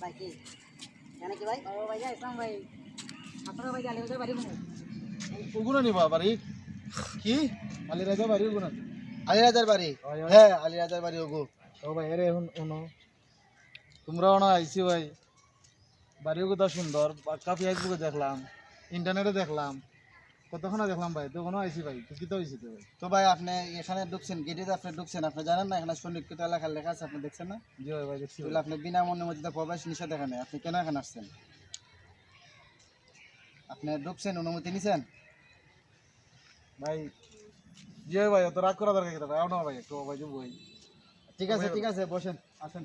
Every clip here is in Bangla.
ভাই কি জানে কি ভাই? ও ভাই যাই ইসলাম ভাই। আপনারা ভাই জানে ওদের বাড়ি মনে ওগুলো নিবা বাড়ি। কি? আলিরাজার বাড়ি ওগুলো আলিরাজার বাড়ি? হয়, আলিরাজার বাড়ি ওগো। ও ভাই এরে এখন তোমরা ওনা ভাই। বাড়িও সুন্দর। ফেসবুকে দেখলাম। ইন্টারনেটে দেখলাম। কতক্ষণ দেখলাম ভাই? তখনও আইসি ভাই তো কি তো ভাই। তো ভাই আপনি এখানে ঢুকছেন গেটে আপনি ঢুকছেন আপনি জানেন না এখানে সৈনিকত এলাকার লেখা আছে আপনি দেখছেন না? জি ভাই দেখছি আপনি বিনা অনুমতিতে প্রবেশ নিষেধ এখানে আপনি কেন এখানে আসছেন? আপনি ঢুকছেন অনুমতি নিছেন? ভাই জি ভাই অত রাগ করা দরকার ভাই? না ভাই একটু ভাই। ঠিক আছে ঠিক আছে বসেন আসেন।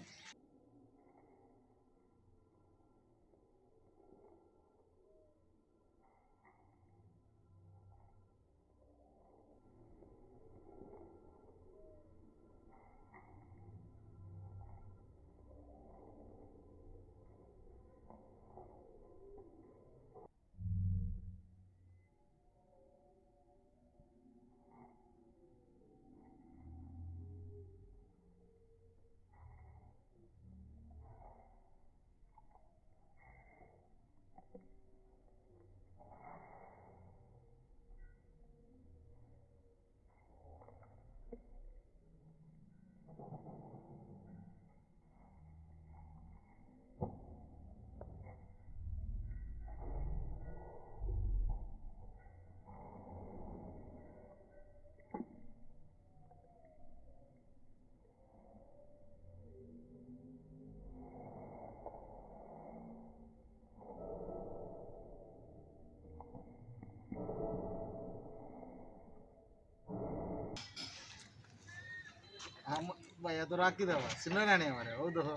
শুনে না নি আমারে? ও দেখো।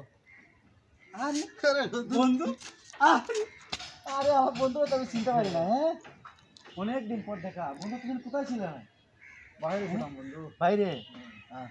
বন্ধু আরে আমার বন্ধু তো আমি চিনতে পারি না হ্যাঁ? অনেক দিন পর দেখা। বন্ধু তুমি কোথায় ছিলে? বাইরে ছিলাম বন্ধু। বাইরে? হ্যাঁ